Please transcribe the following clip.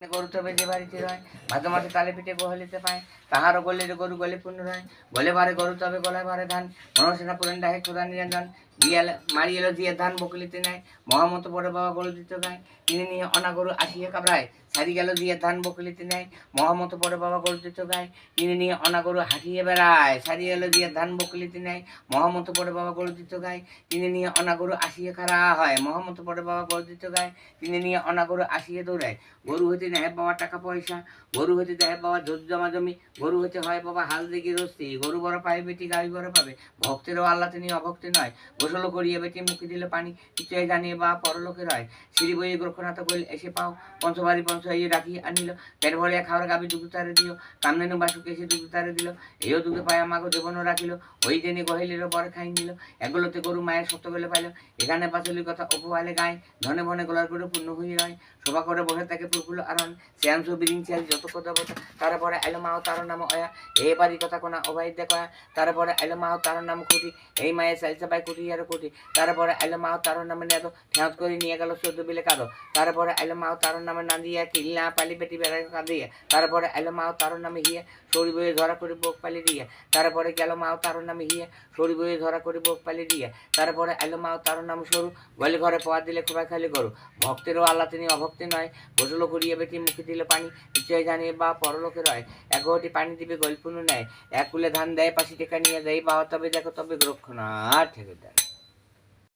গরু তবে যে বাড়িতে রয় ভাদ্র মাসে তালে পিঠে গোহলিতে পায়, তাহারও গলির গরু গলে পূর্ণ রয়। গলে ভারে গরু তবে গলায় ভারে ধান মনসেনা পুরেন ডাহে ক্ষুদা নিরঞ্জন দিয়ে ধান বকলিতে মহামত পরে বাবা গরু দিত গায় তিনি নিয়ে অনা গরু আসিয়া সারি গেল দিয়ে ধান বকলিতে নেয় মহামত পরে বাবা দিত গায় তিনি নিয়ে অনা গরু হাঁটিয়ে বেড়ায়, সারি এলো দিয়ে ধান বকলিতে নেয় মহামত পরে বাবা দিত গায় তিনি নিয়ে অনা গরু আসিয়া খাড়া হয়, মহামত পরে বাবা গরু দিত গায় তিনি নিয়ে অনা গরু আসিয়া দৌড়ায়, গরু হইতে নেয় বাবা টাকা পয়সা, গরু হইতে দেয় বাবা জোর জমা জমি, গরু হইতে হয় বাবা হাল দেখি রস্তি, গরু বড় পায় বেটি গাড়ি বড় পাবে, ভক্তেরও আল্লাহ তিনি অভক্তি নয় গোসল করিয়া বেটি মুখে দিলে পানি কিছুই জানিয়ে বা পরলোকে রয়। সিঁড়ি বইয়ে গোরক্ষনাথ কইল এসে পাও। পঞ্চবাড়ি পঞ্চ এই রাখি আনিল। পেট ভরিয়া খাওয়ার গাবি দুধ তারে দিও কামনেনু বাসুকে এসে দুধ তারে দিল। এও দুধ পায় আমাকে জীবনও রাখিল। ওই দিনে গহিলের বর খাই নিল এগুলোতে গরু মায়ের সত্য গেলে পাইল। এখানে পাচলির কথা অপবালে গায়ে। ধনে ভনে গলার করে পূর্ণ হয়ে রয়। শোভা করে বসে থাকে প্রফুল্ল আরন, শ্যাম সুবিরিং শিয়াল যত কথা বলতো, তারপরে আইলো মাও তার নাম অয়া এই বাড়ি কথা কোনা অবাই দেখা তারপরে আইলো মাও তার নাম কুটি এই মায়ের চাই চাপাই কুটি আর কুটি তারপরে আইলো মাও তার নামে নিয়ে তো ঠেঁত করে নিয়ে গেল চোদ্দ বিলে কাঁদো, তারপরে আইলো মাও তার নামে না দিয়ে কিল্লা পালি পেটি বেড়া কাঁদিয়া, তারপরে আইলো মাও তার নামে হিয়ে সরি বয়ে ধরা করে বোক পালি দিয়ে। তারপরে গেল মাও তার নামে হিয়ে সরি বয়ে ধরা করে বোক পালি দিয়ে। তারপরে আইলো মাও তার নাম সরু, বলে ঘরে পাওয়া দিলে খুবাই খালি গরু। ভক্তেরও আল্লাহ তিনি অভক্তি নয়। গোসল করিয়ে বেটি মুখে দিলে পানি, নিশ্চয় জানিয়ে বা পরলোকে রয়। এক ঘটি পানি দিবে গল্পুনু নেয় এক কুলে ধান দেয়, পাশি টেকা নিয়ে দেয় বা তবে দেখো তবে গ্রক্ষণা ঠেকে দেয়